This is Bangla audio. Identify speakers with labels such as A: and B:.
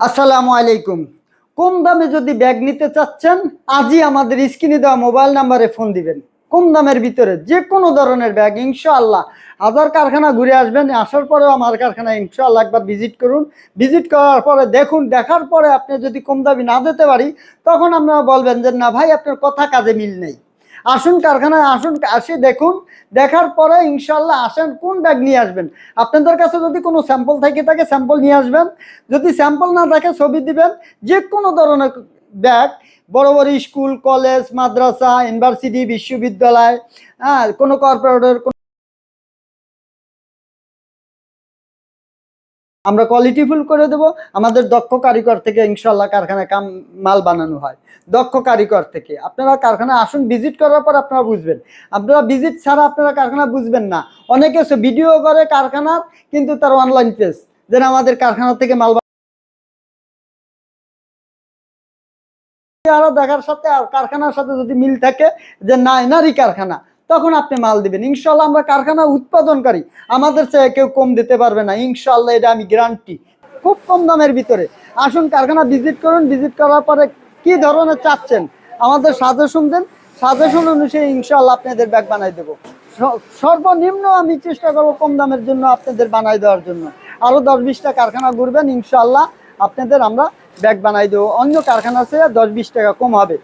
A: আসসালামু আলাইকুম। কম দামে যদি ব্যাগ নিতে চাচ্ছেন, আজই আমাদের স্ক্রিনে দেওয়া মোবাইল নাম্বারে ফোন দিবেন। কম দামের ভিতরে যে কোনো ধরনের ব্যাগ, ইনশাআল্লাহ। হাজার কারখানা ঘুরে আসবেন, আসার পরেও আমার কারখানা ইনশাআল্লাহ একবার ভিজিট করুন। ভিজিট করার পরে দেখুন, দেখার পরে আপনি যদি কম দামি না দিতে পারি, তখন আপনারা বলবেন যে, না ভাই, আপনার কথা কাজে মিল নেই। আসুন কারখানায় আসুন, আসি, দেখুন। দেখার পরে ইনশাল্লাহ আসেন, কোন ব্যাগ নিয়ে আসবেন? আপনাদের কাছে যদি কোনো স্যাম্পল থাকে তাকে স্যাম্পল নিয়ে আসবেন। যদি স্যাম্পল না থাকে, ছবি দিবেন। যে কোনো ধরনের ব্যাগ বড় বড় স্কুল, কলেজ, মাদ্রাসা ইউনিভার্সিটি বিশ্ববিদ্যালয় হ্যাঁ কোনো কর্পোরেটের আমরা কোয়ালিটি ফুল করে দেব, আমাদের দক্ষ কারিগর থেকে ইনশাল্লাহ কারখানায় কাম, মাল বানানো হয়। দক্ষ কারিগর থেকে। আপনারা কারখানা আসুন ভিজিট করার পর আপনারা বুঝবেন। আপনারা ভিজিট ছাড়া আপনারা কারখানা বুঝবেন না। অনেকে ভিডিও করে কারখানার, কিন্তু তার অনলাইন পেজ যেন আমাদের কারখানা থেকে মাল আরও দেখার সাথে, আর কারখানার সাথে যদি মিল থাকে, যে না এনারই কারখানা। তখন আপনি মাল দিবেন। ইনশাল্লাহ আমরা কারখানা উৎপাদনকারী, আমাদের চেয়ে কেউ কম দিতে পারবে না। ইনশাল্লাহ এটা আমি গ্যারান্টি খুব কম দামের ভিতরে। আসুন কারখানা ভিজিট করুন। ভিজিট করার পরে কি ধরনের চাচ্ছেন, আমাদের সাজেশন দেন। সাজেশন অনুযায়ী ইনশাল্লাহ আপনাদের ব্যাগ বানাই দেবো। সর্বনিম্ন আমি চেষ্টা করব কম দামের জন্য আপনাদের বানাই দেওয়ার জন্য। আরও দশ বিশটা কারখানা ঘুরবেন ইনশাল্লাহ আপনাদের আমরা ব্যাগ বানাই দেবো। অন্য কারখানা চেয়ে দশ বিশ টাকা কম হবে।